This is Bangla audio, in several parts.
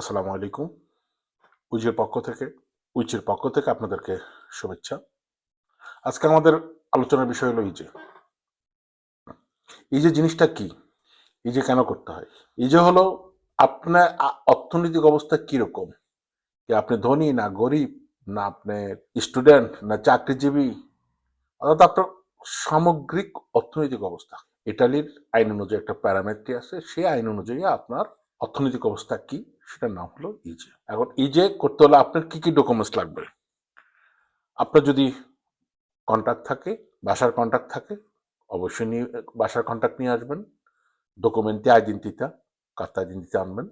আসসালামু আলাইকুম। উইচের পক্ষ থেকে উইচের পক্ষ থেকে আপনাদেরকে শুভেচ্ছা। আজকে আমাদের আলোচনার বিষয় হলো ইজে যে জিনিসটা কি? যে কেন করতে হয়? যে হলো আপনার অর্থনৈতিক অবস্থা কীরকম? যে আপনি ধনী না গরিব, না আপনি স্টুডেন্ট, না চাকরিজীবী, অর্থাৎ আপনার সামগ্রিক অর্থনৈতিক অবস্থা। ইটালির আইন অনুযায়ী একটা প্যারামেট্রি আছে, সেই আইন অনুযায়ী আপনার অর্থনৈতিক অবস্থা কি? সেটার নাম হলো ইজে এখন ইজে করতে হলে আপনার কি কি ডকুমেন্টস লাগবে? আপনার যদি কন্ট্যাক্ট থাকে, বাসার কন্ট্যাক্ট থাকে, অবশ্যই নিয়ে, বাসার কন্ট্যাক্ট নিয়ে আসবেন। ডকুমেন্টে আইডেন্টিটা কাস্ট আইডেন্টিটি আনবেন।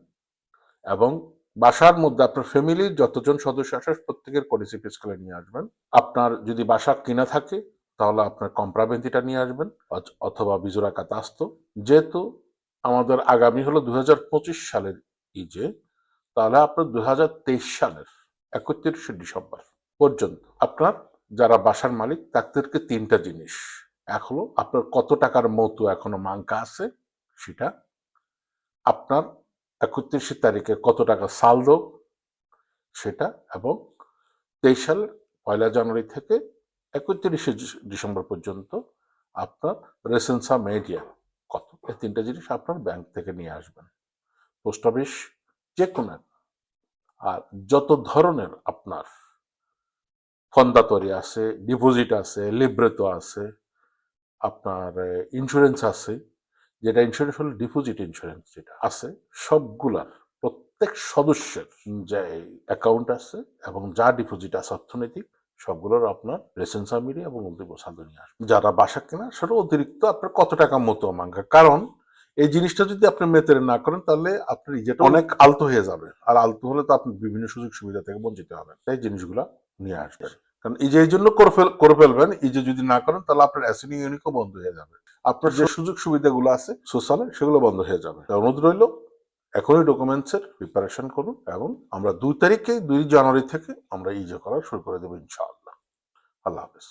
এবং বাসার মধ্যে আপনার ফ্যামিলির যতজন সদস্য আসে প্রত্যেকের কডিসিপি স্কেলে নিয়ে আসবেন। আপনার যদি বাসা কিনা থাকে, তাহলে আপনার কম্প্রাবেন্তিটা নিয়ে আসবেন অথবা বিজোরা কাতাস্ত যেহেতু আমাদের আগামী হলো দুই হাজার পঁচিশ সালের ইজে তাহলে আপনার দু হাজার তেইশ সালের একত্রিশে ডিসেম্বর পর্যন্ত আপনার যারা বাসার মালিক, তাদেরকে তিনটা জিনিস। এক হলো আপনার কত টাকার মতো এখনও মাঙ্কা আছে, সেটা। আপনার একত্রিশে তারিখে কত টাকা সালদো সেটা। এবং তেইশ সালের পয়লা জানুয়ারি থেকে একত্রিশে ডিসেম্বর পর্যন্ত আপনার রেসেন্সা মিডিয়া। এই তিনটা জিনিস আপনার ব্যাংক থেকে নিয়ে আসবেন। পোস্ট অফিস যে কোনো আর যত ধরনের আপনার ফন্দাতরি আছে, ডিপোজিট আছে, লিব্রেতো আছে, আপনার ইন্স্যুরেন্স আছে, যেটা ইন্স্যুরেন্স হলো ডিপোজিট ইন্স্যুরেন্স যেটা আছে, সবগুলার প্রত্যেক সদস্যের যে অ্যাকাউন্ট আছে এবং যা ডিপোজিট আছে অর্থনৈতিক সবগুলোর আপনার রেসেন্সা মিডিয়া এবং অন্তিম সাধু নিয়ে আসবে। যারা বাসা কেনা সেটা অতিরিক্ত আপনার কত টাকা মতো মাঙ্গা কারণ এই জিনিসটা যদি আপনি মেতেরে না করেন, তাহলে আপনার ইজেটা অনেক আলতো হয়ে যাবে। আর আলতো হলে তো আপনি বিভিন্ন সুযোগ সুবিধা থেকে বঞ্চিত হবেন। তাই জিনিসগুলো নিয়ে আসবেন কারণ যে এই জন্য করে ফেল করে ফেলবেন যে যদি না করেন, তাহলে আপনার অ্যাসিনি ইউনিকও বন্ধ হয়ে যাবে। আপনার যে সুযোগ সুবিধাগুলো আছে সোশ্যালে সেগুলো বন্ধ হয়ে যাবে। অনুরোধ রইল এখনই ডকুমেন্টসের প্রিপারেশন করুন এবং আমরা দুই তারিখে, দুই জানুয়ারি থেকে আমরা ইজে করা শুরু করে দেবো ইনশাআল্লাহ। আল্লাহ হাফেজ।